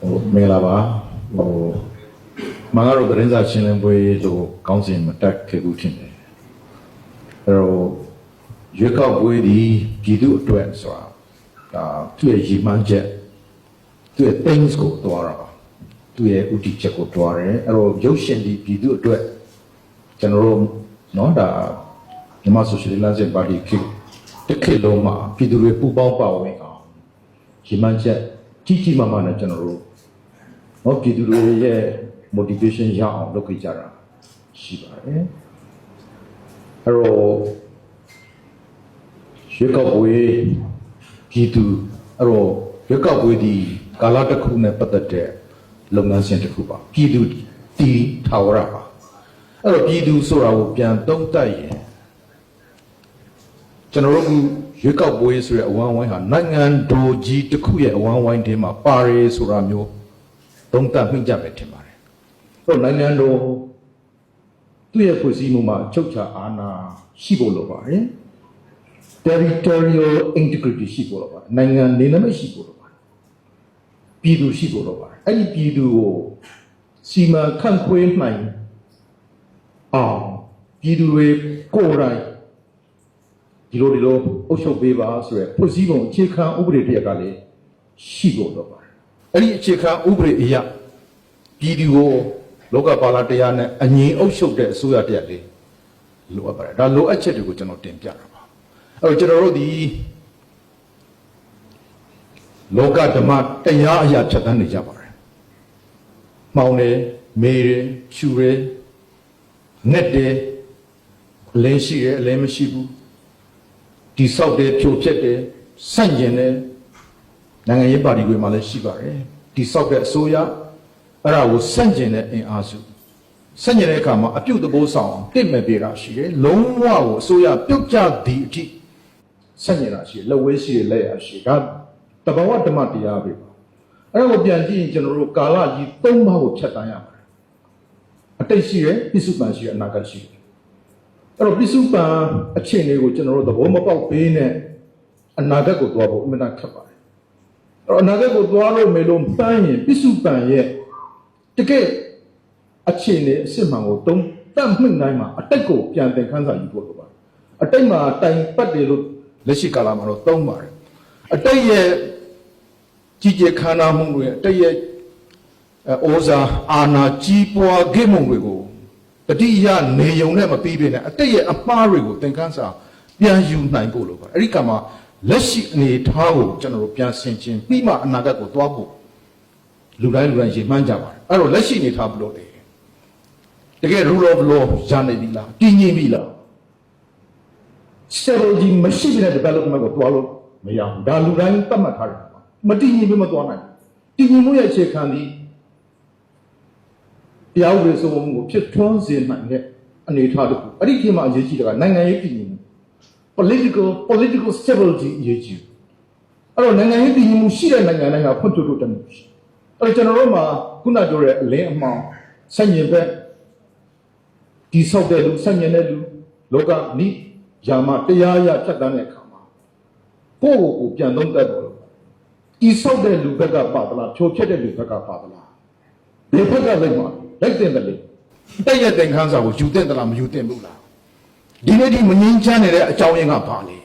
ဟိုမင်္ဂလာပါဟိုမင်္ဂလာတို့သတင်းစာရှင်းလင်းပွဲလို့ကောင်းစဉ်မတက်ခဲ့ဘူးထင်တယ်အဲ့တော့ရွေးကောက်ပွဲဒီပြည်သူအတွက်ဆိုတာဒါသူ့ရဲ့ရည်မှန်းချက်သူ့ရဲ့ things ကိုတွားတာပါသူ့ရဲ့ဥတီချက်ကိုတွားတယ်အဲ့တော့ရုပ်ရှင်ဒီပြည်သူအတွက်ကျွန်တော်တို့เนาะဒါမြန်မာဆိုရှယ်လစ်စင်ပါတီခေတ်တစ်ခေတ်လုံးမှာပြည်သူတွေပူးပေါင်းပါဝင်အောင်ရည်မှန်းချက်ကြီးကြီးမားမားနဲ့ကျွန်တော်တို့ ဟောပြည်သူတွေရဲ့ motivation ရအောင်လုပ်ကြကြတာရှိပါတယ်အဲ့တော့ရွေးကောက်ပွဲပြည်သူအဲ့တော့ရွေးကောက်ပွဲဒီကာလတစ်ခုနဲ့ပတ်သက်တဲ့လုပ်ငန်းစဉ်တစ်ခုပါပြည်သူတီထာဝရပါအဲ့တော့ပြည်သူဆိုတာကိုပြန်သုံးသပ်ရင်ကျွန်တော်တို့ကရွေးကောက်ပွဲဆိုတဲ့အဝန်းဝိုင်းဟာနိုင်ငံတော်ကြီးတစ်ခုရဲ့အဝန်းဝိုင်းထဲမှာပါတယ်ဆိုတာမျိုး သုံးသပ်မိကြမယ်ထင်ပါတယ်။တော့နိုင်ငံတော်သူ့ရဲ့ဖွဲ့စည်းမှုမှာချုပ်ချာအာဏာရှိဖို့လိုပါတယ်။ territorial integrity ရှိဖို့လိုပါတယ်။နိုင်ငံနေနမရှိဖို့လိုပါတယ်။ပြည်သူရှိဖို့လိုပါတယ်။အဲ့ဒီပြည်သူကိုစီမံခန့်ခွဲနိုင်အောင်ပြည်သူတွေကိုယ်တိုင်ဒီလိုဒီလိုအုပ်ချုပ်ပေးပါဆိုရယ်ဖွဲ့စည်းပုံအခြေခံဥပဒေတစ်ရပ်ကလည်းရှိဖို့လိုပါတယ်။ အဲ့ဒီအခြေခံဥပဒေအရပြည်သူကိုလောကပါလာတရားနဲ့အငြင်းအုပ်ချုပ်တဲ့အစိုးရတရားလေးလိုအပ်ပါတယ်ဒါလိုအပ်ချက်တွေကိုကျွန်တော်တင်ပြတာပါအဲ့တော့ကျွန်တော်တို့ဒီလောကဓမ္မတရားအရာဖြတ်သန်းနေကြပါတယ်မှောင်တယ်မေးတယ်ဖြူတယ်ငက်တယ်အလင်းရှိတယ်အလင်းမရှိဘူးဒီဆောက်တယ်ဖြိုဖျက်တယ်ဆန့်ကျင်တယ် နိုင်ငံရေးပါတီတွေမှာလည်းရှိပါတယ်ဒီဆောက်တဲ့အစိုးရအဲ့ဒါကိုစန့်ကျင်တဲ့အင်အားစုစန့်ကျင်တဲ့အခါမှာအပြုတ်တဘိုးဆောင်အောင်တင့်မဲ့ပေးတာရှိတယ်လုံးဝကိုအစိုးရပြုတ်ကျသည်အထိစန့်ကျင်တာရှိတယ်လက်ဝဲရှိတယ်လက်ရရှိတယ်ဒါတဘာဝဓမ္မတရားပဲပါအဲ့ဒါကိုပြန်ကြည့်ရင်ကျွန်တော်တို့ကာလကြီး၃ပါးကိုဖြတ်တန်းရပါတယ်အတိတ်ရှိတယ်ပြစ္စုပန်ရှိတယ်အနာဂတ်ရှိတယ်အဲ့တော့ပြစ္စုပန်အခြေအနေကိုကျွန်တော်တို့သဘောမပေါက်ပေးနဲ့အနာဂတ်ကိုသွားဖို့အမှန်တန်ခက်ပါတယ်အဲ့ တော့အနာဂတ်ကိုသွားလို့မေလို့ပန်းရင်ပြစ္စုပန်ရဲ့တကယ်အခြေအနေအစစ်မှန်ကိုတုံးတတ်မှတ်နိုင်မှာအတိတ်ကိုပြန်သင်ခန်းစာယူဖို့လိုပါတယ်အတိတ်မှာတိုင်ပတ်တယ်လို့လက်ရှိကာလမှာတော့သုံးပါတယ်အတိတ်ရဲ့ကြီးကျယ်ခမ်းနားမှုတွေအတိတ်ရဲ့အဲဩဇာအာဏာကြီးပွားခဲ့မှုတွေကိုတတိယနေုံနဲ့မပြီးပြနဲ့အတိတ်ရဲ့အမှားတွေကိုသင်ခန်းစာပြန်ယူနိုင်ဖို့လိုပါတယ်အဲ့ဒီကမှာ လက်ရှိအနေအထားကိုကျွန်တော်တို့ပြန်ဆင်ခြင်ပြီးမှအနာဂတ်ကိုသွားဖို့လူတိုင်းလူတိုင်းရှင်းမှန်းကြပါတယ်အဲ့တော့လက်ရှိနေထားဘလို့တယ်တကယ် rule of law ရနိုင်ပြီလားတည်ငြိမ်ပြီလား strategy မရှိတဲ့ development ကိုတွားလို့မရဘူးဒါလူတိုင်းသတ်မှတ်ထားတယ်ပါမတည်ငြိမ်ပြီးမတွားနိုင်ဘူးတည်ငြိမ်မှုရဲ့အခြေခံသည်တရားဥပဒေစိုးမိုးမှုကိုဖြစ်ထွန်းစေနိုင်တဲ့အနေအထားတစ်ခုအဲ့ဒီခေတ်မှာအရေးကြီးတာကနိုင်ငံရေးတည်ငြိမ်မှု political political stability အရေးကြီးတယ်အဲ့တော့နိုင်ငံရေးတည်ငြိမ်မှုရှိတဲ့နိုင်ငံတိုင်းကဖွံ့ဖြိုးတိုးတက်မှုရှိတယ်အဲ့တော့ကျွန်တော်တို့မှာခုနပြောတဲ့အလင်းအမှောင်ဆက်ညင်ဘက်ဒီဆောက်တဲ့လူဆက်ညင်တဲ့လူလောကနိယာမတရားရဖြတ်တန်းတဲ့အခါမှာကိုယ့်ကိုယ်ကိုပြန်သုံးတတ်တော့ဒီဆောက်တဲ့လူဘက်ကပါသလားဖြိုဖြက်တဲ့လူဘက်ကပါသလားဘယ်ဘက်ကလိုက်မှာလိုက်တဲ့တယ်လေတဲ့ရတဲ့ခန်းစာကိုယူတဲ့သလားမယူတဲ့ဘူးလား ဒီနေ့ဒီမငင်းချမ်းနေတဲ့အကြောင်းရင်းကဘာလဲ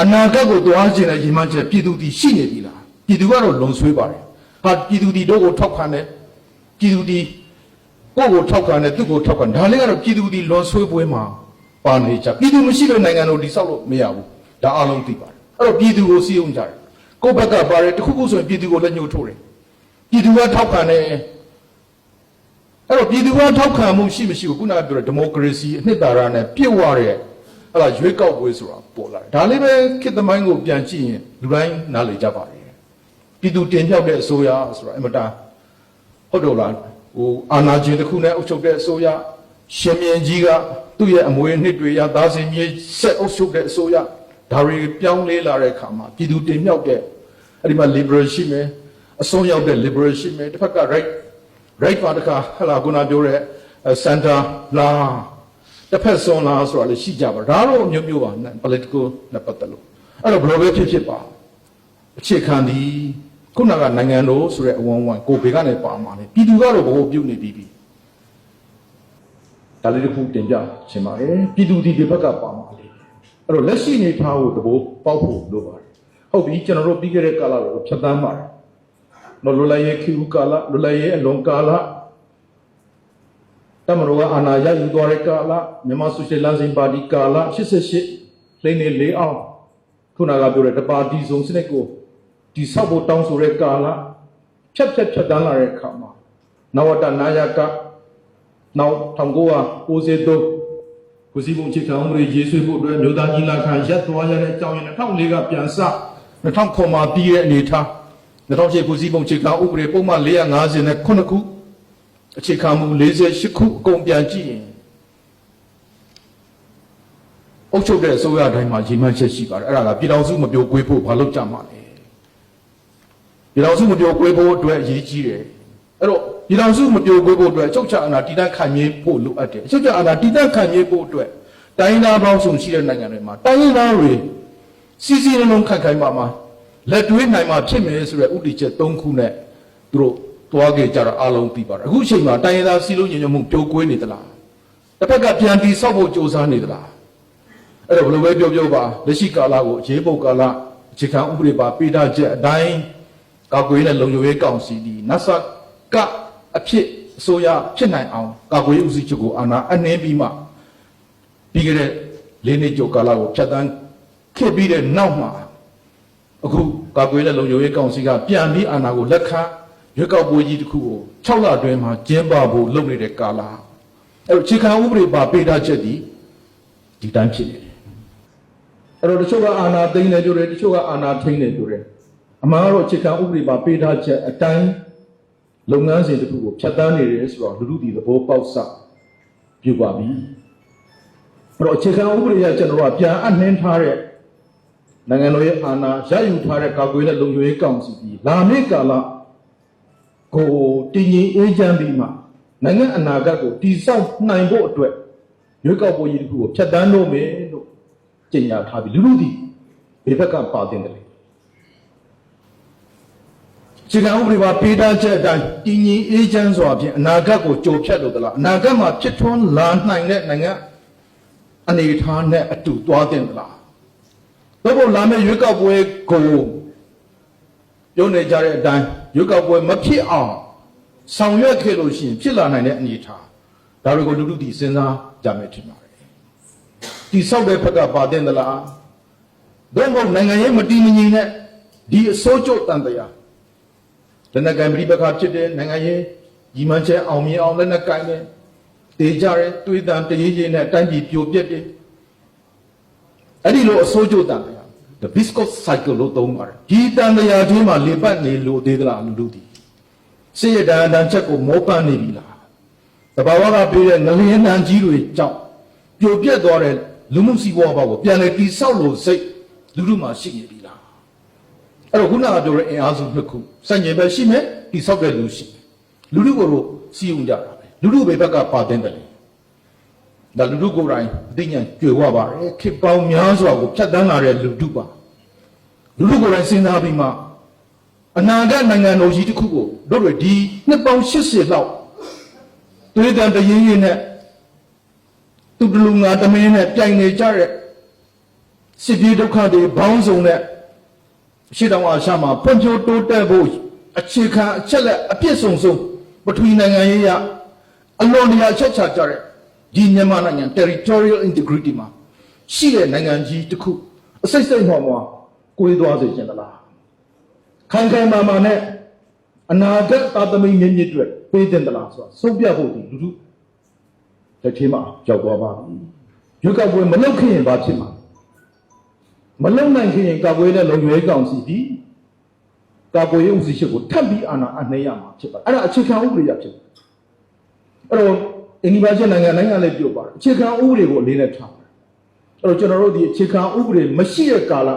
အနာဂတ်ကိုတွားခြင်းနဲ့ရည်မှန်းချက်ပြည်သူတည်ရှိနေပြီလားပြည်သူကတော့လွန်ဆွေးပါတယ်ဟာပြည်သူဒီတို့ကိုထောက်ခံတယ်ပြည်သူဒီကိုယ့်ကိုထောက်ခံတယ်သူ့ကိုထောက်ခံဒါလည်းကတော့ပြည်သူဒီလွန်ဆွေးပွဲမှာပါနေကြပြည်သူမရှိလို့နိုင်ငံတော်ဒီဆောက်လို့မရဘူးဒါအလုံးသိပါတယ်အဲ့တော့ပြည်သူကိုစီးအောင်ကြတယ်ကိုယ့်ဘက်ကပါတယ်တခုခုဆိုရင်ပြည်သူကိုလက်ညှိုးထိုးတယ်ပြည်သူကထောက်ခံတယ် အဲ့တော့ပြည်သူကထောက်ခံမှုရှိမရှိဘူးခုနကပြောတဲ့ဒီမိုကရေစီအနှစ်သာရနဲ့ပြည့်ဝတဲ့အဲ့ဒါရွေးကောက်ပွဲဆိုတာပေါ်လာတယ်ဒါလေးပဲခေတ်သမိုင်းကိုပြန်ကြည့်ရင်လူတိုင်းနားလည်ကြပါတယ်ပြည်သူတင်မြှောက်တဲ့အစိုးရဆိုတာအင်မတန်ဟုတ်တော့လားဟိုအာဏာရှင်တစ်ခုနဲ့အုပ်ချုပ်တဲ့အစိုးရရှင်မြင်းကြီးကသူ့ရဲ့အမွေအနှစ်တွေရသားစင်မြေဆက်အုပ်ချုပ်တဲ့အစိုးရဒါတွေပြောင်းလဲလာတဲ့အခါမှာပြည်သူတင်မြှောက်တဲ့အဲ့ဒီမှာ liberal ရှိမယ်အစွန်းရောက်တဲ့ liberal ရှိမယ်တစ်ဖက်က right right ပါတခါဟလာကုနာပြောတဲ့ center လာတစ်ဖက်စွန်းလာဆိုတာလည်းရှိကြပါဒါတော့မျိုးမျိုးပါ political နဲ့ပတ်သက်လို့အဲ့တော့ဘယ်လိုပဲဖြစ်ဖြစ်ပါအခြေခံသည်ခုနကနိုင်ငံတော်ဆိုတဲ့အဝန်းဝိုင်းကိုဘေကနေပါမှာလေပြည်သူကတော့ဘိုးပြုတ်နေပြီးပြီဒါလေးတစ်ခုတင်ပြချင်ပါတယ်ပြည်သူဒီဒီဘက်ကပါမှာလေအဲ့တော့လက်ရှိနေထားဖို့တဘိုးပေါက်ဖို့လိုပါတယ်ဟုတ်ပြီကျွန်တော်တို့ပြီးခဲ့တဲ့ကာလကိုဖြတ်သန်းပါတယ် နော်လွတ်လပ်ရေးခေတ်ကာလလွတ်လပ်ရေးအလွန်ကာလတမတော်ကအာဏာရယူသွားတဲ့ကာလမြန်မာဆိုရှယ်လမ်းစဉ်ပါတီကာလ88လိမ့်နေလေးအောင်ခုနကပြောတဲ့တပါတီစုံစနစ်ကိုဒီဆောက်ဖို့တောင်းဆိုတဲ့ကာလဖြတ်ဖြတ်ဖြတ်တန်းလာတဲ့အခါမှာနဝတနာယကနောက်1993ခုစီပုံချစ်ကောင်တွေရေးဆွေးဖို့အတွက်မြို့သားကြီးလာခံရက်သွားရတဲ့အကြောင်းရင်း2004ကပြန်စ2009မှာပြီးရဲ့အနေထား 2008ခုစီပုံချစ်ကောင်ဥပဒေပုံမှန်450နဲ့9ခုအခြေခံမူ48ခုအကုန်ပြန်ကြည့်ရင်အုပ်ချုပ်တဲ့အစိုးရတိုင်းမှာရည်မှန်းချက်ရှိပါတယ်အဲ့ဒါကပြည်တော်စုမပြိုကွေးဖို့ဘာလို့ကြမှာလဲပြည်တော်စုမပြိုကွေးဖို့အတွက်အရေးကြီးတယ်အဲ့တော့ပြည်တော်စုမပြိုကွေးဖို့အတွက်အချုပ်ချအာဏာတည်တံ့ခံရဖို့လိုအပ်တယ်အချုပ်ချအာဏာတည်တံ့ခံရဖို့အတွက်တိုင်းသားပေါင်းစုံရှိတဲ့နိုင်ငံတွေမှာတိုင်းသားတွေစီစီလုံးလုံးခိုင်ခိုင်မာမာ လက်တွဲနိုင်မှာဖြစ်မယ်ဆိုတဲ့ဥတီချက်၃ခုနဲ့သူတို့တွားခဲ့ကြတာအလုံးပြီးပါတယ်အခုအချိန်မှာတိုင်းသားစီလုံးညင်ညွတ်မှုပြိုကွေးနေသလားတစ်ဖက်ကပြန်တီဆောက်ဖို့စ조사နေသလားအဲ့တော့ဘယ်လိုပဲပြောပြောပါလက်ရှိကာလကိုအရေးပုတ်ကာလအခြေခံဥပဒေပါပေးထားချက်အတိုင်းကာကွယ်တဲ့လုံခြုံရေးကောင်စီဒီနတ်ဆတ်ကအဖြစ်အစိုးရဖြစ်နိုင်အောင်ကာကွယ်ရေးဦးစီးချုပ်ကိုအာဏာအနှင်းပြီးမှပြီးခဲ့တဲ့လေးနှစ်ကျော်ကာလကိုဖြတ်တန်းခဲ့ပြီးတဲ့နောက်မှာ အခုကာကွယ်တဲ့လုံခြုံရေးကောင်စီကပြန်ပြီးအာဏာကိုလက်ခံရွေးကောက်ပွဲကြီးတစ်ခုကို6လအတွင်းမှာကျင်းပဖို့လုပ်နေတဲ့ကာလအဲ့တော့အခြေခံဥပဒေပါပေးထားချက်ဒီဒီတိုင်းဖြစ်နေတယ်အဲ့တော့တချို့ကအာဏာသိမ်းတယ်ပြောတယ်တချို့ကအာဏာထိန်းတယ်ပြောတယ်အမှန်ကတော့အခြေခံဥပဒေမှာပေးထားချက်အတိုင်းလုပ်ငန်းစဉ်တစ်ခုကိုဖျက်ဆီးနေတယ်ဆိုတော့လူလူဒီသဘောပေါက်စပြုပါပြီအဲ့တော့အခြေခံဥပဒေကကျွန်တော်တို့ကပြန်အနှင်းထားတဲ့ နိုင်ငံတော်ရဲ့အာဏာရယူထားတဲ့ကာကွယ်တဲ့လုံခြုံရေးကောင်စီပြီးလာမည့်ကာလကိုတည်ငြိမ်အေးချမ်းပြီးမှနိုင်ငံအနာဂတ်ကိုတည်ဆောက်နိုင်ဖို့အတွက်ရွေးကောက်ပွဲကြီးတစ်ခုကိုဖျက်ဆီးလို့မယ်လို့ကျင့်ညာထားပြီးလူလူဒီဘေဘက်ကပါတင်တယ်လေခြေကံဥပဒေပါပေးထားချက်အတိုင်းတည်ငြိမ်အေးချမ်းစွာဖြင့်အနာဂတ်ကိုကြိုဖြတ်လို့သလားအနာဂတ်မှာဖြစ်ထွန်းလာနိုင်တဲ့နိုင်ငံအနေအထားနဲ့အတူသွားတင်သလား ဘယ်လိုလာမယ့်ရွေးကောက်ပွဲကိုပြောနေကြတဲ့အတိုင်းရွေးကောက်ပွဲမဖြစ်အောင်ဆောင်ရွက်ခဲ့လို့ရှိရင်ဖြစ်လာနိုင်တဲ့အနေအထားဒါတွေကိုလူလူဒီစဉ်းစားကြမယ်ထင်ပါတယ်တိဆောက်တဲ့ဘက်ကပါတဲ့သလားဘယ်မို့နိုင်ငံရေးမတည်မငြိမ်နဲ့ဒီအစိုးကျတန်တရားလက်နက်ကင်ပြိပခါဖြစ်တဲ့နိုင်ငံရေးညီမချက်အောင်မြင်အောင်လက်နက်ကင်တယ်တေကြရဲတွေးတန်တရေးရေးနဲ့တိုင်းပြည်ပြိုပြက်တယ် အဲ့ဒီလိုအစိုးကျတန်တရား the viscous cycle လို့သုံးပါတယ်ဒီတန်တရားချင်းမှာလေပတ်နေလို့သေးသလားလူလူဒီစိတ်ရတန်တန်ချက်ကိုမောပန်းနေပြီလားတဘာဝကပေးတဲ့ငလျင်တန်ကြီးတွေကြောင့်ပြိုပြက်သွားတဲ့လူမှုစီးပွားဘောက်ကိုပြန်လေတိဆောက်လို့စိတ်လူလူမှာရှိနေပြီလားအဲ့တော့ခုနကပြောတဲ့အင်အားစုနှစ်ခုစัญญင်ပဲရှိမယ်တိဆောက်တဲ့လူရှိမယ်လူလူကိုတော့စီးုံကြတာပဲလူလူပဲဘက်ကပါတဲ့တယ် ဒါလူလူကိုယ်တိုင်အသိဉာဏ်ကြွယ်ဝပါတယ်ခေတ်ပေါင်းများစွာကိုဖြတ်တန်းလာတဲ့လူတုပါလူလူကိုယ်တိုင်စဉ်းစားပြီးမှအနာဂတ်နိုင်ငံတော်ကြီးတစ်ခုကိုတို့တွေဒီနှစ်ပေါင်း80လောက်တွေးတန်တရင်းရင်းနဲ့သူတလူငါတမင်းနဲ့ပြိုင်နေကြတဲ့စစ်ပြေးဒုက္ခတွေဘောင်းစုံတဲ့ရှေ့တောင်အာရှမှာဖွံ့ဖြိုးတိုးတက်ဖို့အခြေခံအချက်လက်အပြည့်စုံဆုံးပထဝီနိုင်ငံရေးရအလွန်တရာအချက်ချကြတဲ့ ဒီမြန်မာနိုင်ငံ territorial integrity မှာရှိတဲ့နိုင်ငံကြီးတစ်ခုအစိတ်စိတ်မှော်မှော်ကိုယ်သွားစေချင်သလားခိုင်ခိုင်မာမာနဲ့အနာဂတ်သာသမီမြင့်မြင့်အတွက်ပေးတင်သလားဆိုတာဆုံးဖြတ်ဖို့ဒီလူလူလက်ထဲမှာရောက်သွားပါပြီရွက်ကောက်ပွဲမလုပ်ခင်ရင်ဘာဖြစ်မှာမလုပ်နိုင်ခင်ရင်ကာကွယ်တဲ့လုံခြုံရေးကောင်စီဒီကာကွယ်ရေးဦးစီးချက်ကိုထပ်ပြီးအာဏာအနှဲ့ရမှာဖြစ်ပါအဲ့ဒါအခြေခံဥပဒေရဖြစ်အဲ့တော့ အင်ဒီဘာချက်နိုင်ငံနိုင်ငံလည်းပြောပါတယ်အခြေခံဥပဒေကိုအလေးနဲ့ထားတယ်အဲ့တော့ကျွန်တော်တို့ဒီအခြေခံဥပဒေမရှိတဲ့ကာလ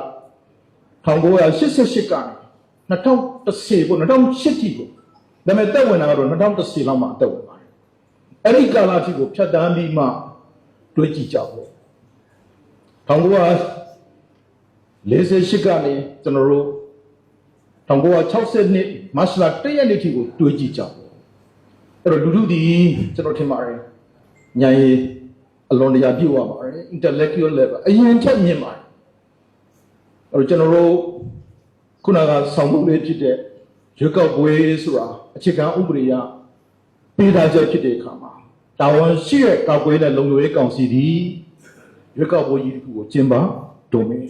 1988ကနေ2010ပေါ့2008ထိကိုဒါပေမဲ့တက်ဝင်တာကတော့2010လောက်မှအတက်ဝင်ပါတယ်အဲ့ဒီကာလအထိကိုဖြတ်တန်းပြီးမှတွေးကြည့်ကြဖို့1948ကနေကျွန်တော်တို့1962မတ်လ1ရက်နေ့ထိကိုတွေးကြည့်ကြပါ အဲ့တော့လူလူဒီကျွန်တော်ထင်ပါတယ်ညာရေးအလွန်တရာပြည့်ဝပါတယ် intellectual level အရင်ထက်မြင့်ပါတယ်အဲ့တော့ကျွန်တော်တို့ခုနကဆောင်းမှုလေးဖြစ်တဲ့ရွက်ကောက်ပွဲဆိုတာအခြေခံဥပဒေအရပေးထားချက်ဖြစ်တဲ့အခါမှာတာဝန်ရှိတဲ့ကောက်ပွဲနဲ့လုံခြုံရေးကောင်စီဒီရွက်ကောက်ပွဲကြီးတစ်ခုကိုကျင်းပတော်မယ်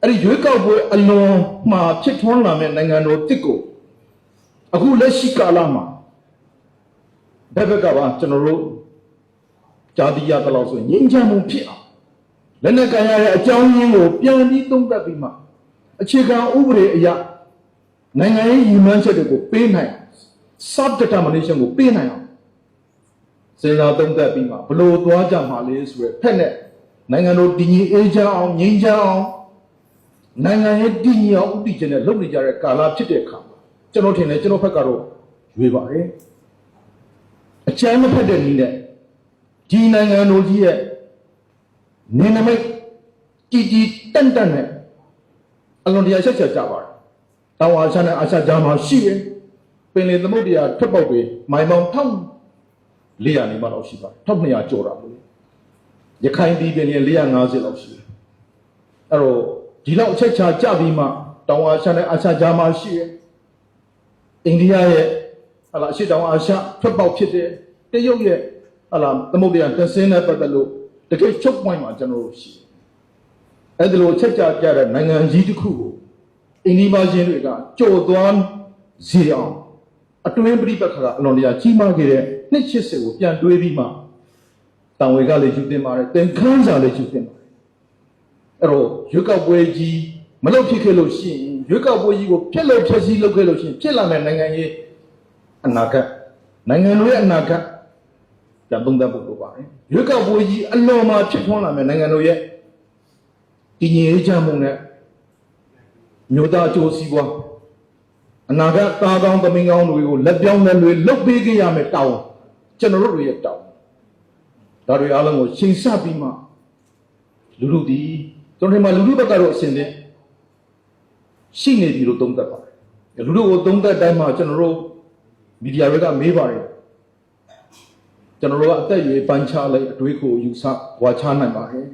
အဲ့ဒီရွက်ကောက်ပွဲအလွန်မှာဖြစ်ထွန်းလာတဲ့နိုင်ငံတော်တစ်ကိုအခုလက်ရှိကာလမှာ ဘက်ဘက်ကပါကျွန်တော်တို့ဂျာတိရတလို့ဆိုရင်ငြိမ်းချမ်းမှုဖြစ်အောင်လက်နက်ကင်ရတဲ့အကြောင်းရင်းကိုပြန်ပြီးသုံးသပ်ပြီးမှအခြေခံဥပဒေအရနိုင်ငံရေးရည်မှန်းချက်တွေကိုပေးနိုင် sub determination ကိုပေးနိုင်အောင်စဉ်းစားသုံးသပ်ပြီးမှဘလို့သွားကြမှာလဲဆိုရယ်ဖက်နဲ့နိုင်ငံတော်တည်ငြိမ်အေးချမ်းအောင်ငြိမ်းချမ်းအောင်နိုင်ငံရေးတည်ငြိမ်အောင်ဥတည်ခြင်းနဲ့လုပ်နေကြတဲ့ကာလဖြစ်တဲ့အခါမှာကျွန်တော်ထင်တယ်ကျွန်တော်ဖက်ကတော့ရွေးပါတယ် အချမ်းမဖက်တဲ့နည်းနဲ့ဒီနိုင်ငံတော်ကြီးရဲ့နေနမိတ်ကြည်ကြည်တန့်တန့်နဲ့အလွန်တရာဆက်ဆက်ကြပါတယ်။တောင်အာရှနဲ့အာရှကြားမှာရှိတယ်။ပင်လယ်သမုဒ္ဒရာထွက်ပေါက်တွေမိုင်ပေါင်း1400နေမှတော့ရှိပါတယ်။1200ကျော်တာပေါ့လေ။ရခိုင်ပြည်ပင်လယ်450လောက်ရှိတယ်။အဲ့တော့ဒီလောက်အချက်ချာကြပြီးမှတောင်အာရှနဲ့အာရှကြားမှာရှိတယ်။အိန္ဒိယရဲ့ ဟလာအရှိတောင်အာရှထွက်ပေါက်ဖြစ်တယ်။တရုတ်ရဲ့ဟလာသမုဒ္ဒရာတဆင်းနဲ့ပတ်သက်လို့တကယ်ချုပ်ပွိုင်းမှာကျွန်တော်တို့ရှိတယ်။အဲ့ဒါလိုချက်ကြကြတဲ့နိုင်ငံကြီးတစ်ခုကိုအိန္ဒိမချင်းတွေကကြော်သွားစီအောင်အတွင်းပြိပခါကအလွန်တရာကြီးမားခဲ့တဲ့နှစ်ချစ်စစ်ကိုပြန်တွေးပြီးမှတံဝေကလည်းယူတင်ပါတယ်သင်ခန်းစာလည်းယူတင်ပါတယ်အဲ့တော့ရွက်ကောက်ပွဲကြီးမလုပ်ဖြစ်ခဲ့လို့ရှိရင်ရွက်ကောက်ပွဲကြီးကိုဖျက်လို့ဖျက်ဆီးလုပ်ခဲ့လို့ရှိရင်ဖြစ်လာမယ့်နိုင်ငံရေး အနာဂတ်နိုင်ငံတော်ရဲ့အနာဂတ်ပြန်သုံးသပ်ဖို့လိုပါတယ်ရွက်ကောက်ပွဲကြီးအလွန်မှဖြစ်ထွန်းလာမယ့်နိုင်ငံတော်ရဲ့တည်ငြိမ်ရေးချမ်းမှုနဲ့မြို့သားအကျိုးစီးပွားအနာဂတ်သားကောင်းသမင်းကောင်းတွေကိုလက်ပြောင်းလက်လွေလုတ်ပေးကြရမယ်တောင်းကျွန်တော်တို့ရဲ့တောင်းဒါတွေအားလုံးကိုရှင်းစပြီးမှလူလူဒီကျွန်တော်ဒီမှာလူလူဘက်ကတော့အစင်သင်းရှိနေပြီလို့သုံးသပ်ပါတယ်လူလူကိုသုံးသပ်တိုင်းမှာကျွန်တော်တို့ မီဒီယာတွေကမေးပါတယ်ကျွန်တော်တို့ကအသက်အရွယ်ပန်းချလိုက်အတွေးကိုယူဆဝါချနိုင်ပါတယ်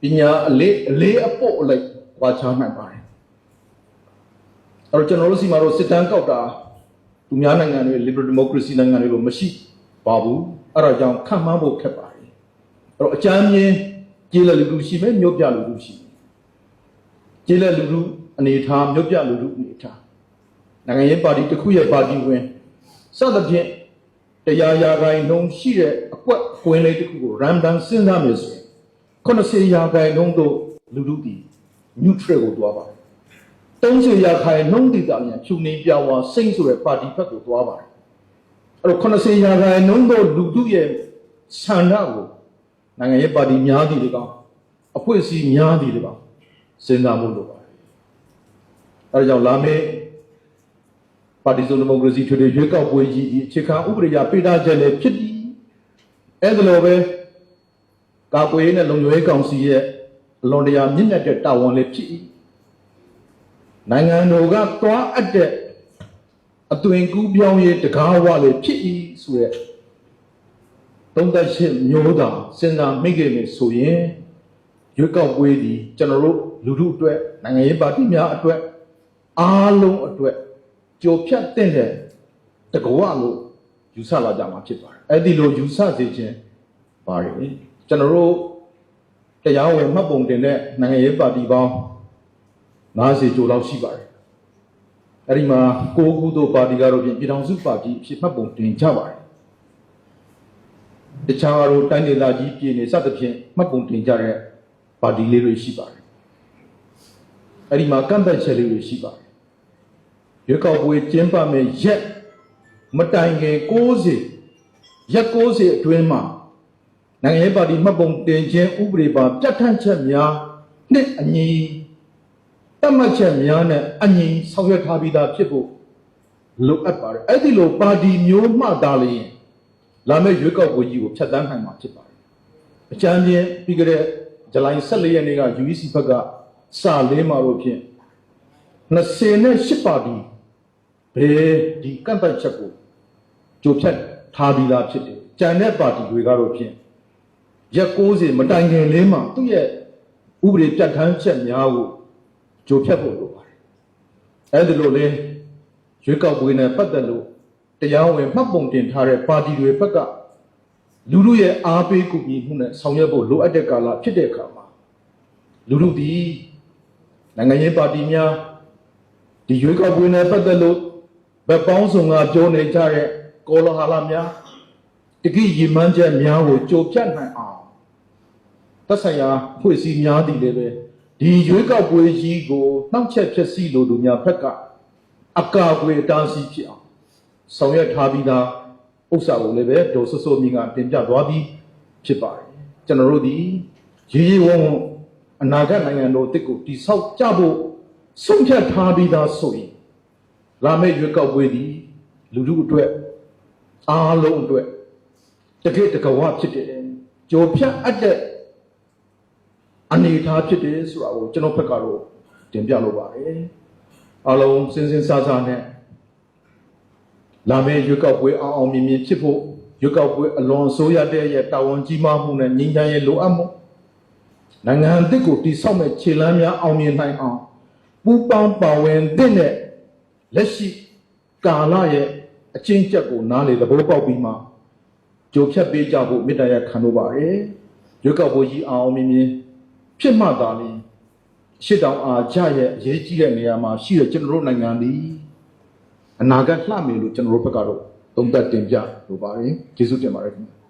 ပညာအလေးအလေးအဖို့အလိုက်ဝါချနိုင်ပါတယ်အဲ့တော့ကျွန်တော်တို့စီမှာတော့စစ်တမ်းကောက်တာသူများနိုင်ငံတွေ liberal democracy နိုင်ငံတွေလိုမရှိပါဘူးအဲ့ဒါကြောင့်ခံမှန်းဖို့ခက်ပါတယ်အဲ့တော့အကြမ်းမြင်ကျေးလက်လူလူရှိမယ်မြို့ပြလူလူရှိမယ်ကျေးလက်လူလူအနေထားမြို့ပြလူလူအနေထားနိုင်ငံရေးပါတီတစ်ခုရဲ့ပါတီဝင် စသဖြင့်တရားရာဂိုင်းလုံးရှိတဲ့အကွက်ကွင်းလေးတစ်ခုကို random စဉ်းစားမယ်ဆိုရင်80ရာဂိုင်းလုံးတို့လူလူတည် neutral ကိုတွားပါတယ်30ရာခိုင်နှုန်းတည်တာမြန်ဖြူနေပြဝါစိမ့်ဆိုတဲ့ပါတီဘက်ကိုသွားပါတယ်အဲ့တော့80ရာခိုင်နှုန်းသောလူထုရဲ့ဆန္ဒကိုနိုင်ငံရေးပါတီများသည်တွေကောင်အဖွဲ့အစည်းများသည်တွေကောင်စဉ်းစားမှုလုပ်ပါတယ်အဲ့ဒါကြောင့်လာမယ့် ပါတီစုံဒီမိုကရေစီထွေထွေရွေးကောက်ပွဲကြီးဒီအခြေခံဥပဒေအရပေးထားချက်လည်းဖြစ်ပြီးအဲ့ဒါလိုပဲကာကွယ်ရေးနဲ့လုံခြုံရေးကောင်စီရဲ့အလွန်တရာမြင့်မြတ်တဲ့တာဝန်လည်းဖြစ်၏နိုင်ငံတော်ကသွားအပ်တဲ့အသွင်ကူးပြောင်းရေးတကားဝလည်းဖြစ်၏ဆိုရက်သုံးသက်ရှင်းမျိုးသာစဉ်းစားမိခဲ့မယ်ဆိုရင်ရွေးကောက်ပွဲဒီကျွန်တော်တို့လူထုအတွက်နိုင်ငံရေးပါတီများအတွက်အားလုံးအတွက် ကြော်ဖြတ်တဲ့တကဝလို့ယူဆလာကြမှာဖြစ်ပါတယ်အဲ့ဒီလိုယူဆစေခြင်းပါတယ်ကျွန်တော်တို့တရားဝင်မှတ်ပုံတင်တဲ့နိုင်ငံရေးပါတီပေါင်း90ကျော်လောက်ရှိပါတယ်အဲ့ဒီမှာကိုခုတို့ပါတီကတော့ပြင်ပြည်ထောင်စုပါတီအဖြစ်မှတ်ပုံတင်ကြပါတယ်တခြားတို့တိုင်းဒေသကြီးပြည်နယ်စသဖြင့်မှတ်ပုံတင်ကြတဲ့ပါတီလေးတွေရှိပါတယ်အဲ့ဒီမှာကန့်သက်ချက်လေးတွေရှိပါတယ် ရွေးကောက်ပွဲကျင်းပမဲ့ရက်မတိုင်ခင်60ရက်60အတွင်းမှာနိုင်ငံရေးပါတီမှတ်ပုံတင်ခြင်းဥပဒေပါပြဋ္ဌာန်းချက်များနှစ်အညီတတ်မှတ်ချက်များနဲ့အညီဆောင်ရွက်ထားပြီးသားဖြစ်ဖို့လိုအပ်ပါတယ်အဲ့ဒီလိုပါတီမျိုးမှသာလျှင်လာမယ့်ရွေးကောက်ပွဲကြီးကိုဖျက်ဆီးနိုင်မှာဖြစ်ပါတယ်အကြမ်းပြင်းပြီးကြတဲ့ဇူလိုင်14ရက်နေ့က UEC ဘက်ကစာလေးမှာတော့ဖြင့် 28ပါတီဘယ်ဒီကန့်ပတ်ချက်ကိုကြိုဖြတ်ထားပြီးသားဖြစ်တယ်ကြံတဲ့ပါတီတွေကတော့ဖြင့်ရက်60မတိုင်ခင်လေးမှာသူ့ရဲ့ဥပဒေပြဋ္ဌာန်းချက်များကိုကြိုဖြတ်ဖို့လိုပါတယ်အဲ့ဒီလိုလေရွေးကောက်ပွဲနဲ့ပတ်သက်လို့တရားဝင်မှတ်ပုံတင်ထားတဲ့ပါတီတွေဘက်ကလူလူရဲ့အားပေးကူညီမှုနဲ့ဆောင်ရွက်ဖို့လိုအပ်တဲ့ကာလဖြစ်တဲ့အခါမှာလူလူဒီနိုင်ငံရေးပါတီများ ဒီရွေးကောက်ပွဲနဲ့ပတ်သက်လို့ဗက်ပေါင်းစုံကပြောနေကြတဲ့ကောလဟာလများတကိရည်မှန်းချက်များကိုကြိုပြတ်နိုင်အောင်သက်ဆိုင်ရာဖွဲ့စည်းများသည်လည်းပဲဒီရွေးကောက်ပွဲကြီးကိုနှောက်ချက်ဖြစ်စီလိုသူများဖက်ကအကာအကွယ်အတားဆီးဖြစ်အောင်ဆောင်ရွက်ထားပြီးသားဥစ္စာကိုလည်းပဲဒေါ်ဆဆိုမြင့်ကတင်ပြသွားပြီးဖြစ်ပါတယ်ကျွန်တော်တို့ဒီရေးရေးဝုံဝုံအနာဂတ်နိုင်ငံတော်တစ်ကိုတိဆောက်ကြဖို့ ဆုံးဖြတ်ထားပြီးသားဆိုရင်လာမယ့်ရွေးကောက်ပွဲဒီလူထုအတွက်အားလုံးအတွက်တကယ့်တကဝဖြစ်တယ်ကြော်ဖြတ်အပ်တဲ့အနေအထားဖြစ်တယ်ဆိုတာကိုကျွန်တော်ဘက်ကတော့တင်ပြလိုပါတယ်အားလုံးစင်စင်စားစားနဲ့လာမယ့်ရွေးကောက်ပွဲအောင်အောင်မြင်မြင်ဖြစ်ဖို့ရွေးကောက်ပွဲအလွန်ဆိုးရတဲ့ရဲ့တာဝန်ကြီးမားမှုနဲ့ငြိမ်းချမ်းရေးလိုအပ်မှုနိုင်ငံအသစ်ကိုတည်ဆောက်မဲ့ခြေလှမ်းများအောင်မြင်နိုင်အောင် ပူပေါင်းပါဝင်တဲ့နဲ့လက်ရှိကာလရဲ့အချင်းချက်ကိုနားလေသဘောပေါက်ပြီးမှကြိုဖြတ်ပေးကြဖို့မေတ္တာရခံလို့ပါတယ်ရွက်ကောက်ပွဲကြီးအောင်မြင်မြင်ဖြစ်မှသာလျှင်ရှစ်တောင်အာကြရဲ့အရေးကြီးတဲ့နေရာမှာရှိတဲ့ကျွန်တော်တို့နိုင်ငံသည်အနာဂတ်လှမယ်လို့ကျွန်တော်တို့ဘက်ကတော့သုံးသပ်တင်ပြလိုပါတယ်ကျေးဇူးတင်ပါတယ်ခင်ဗျာ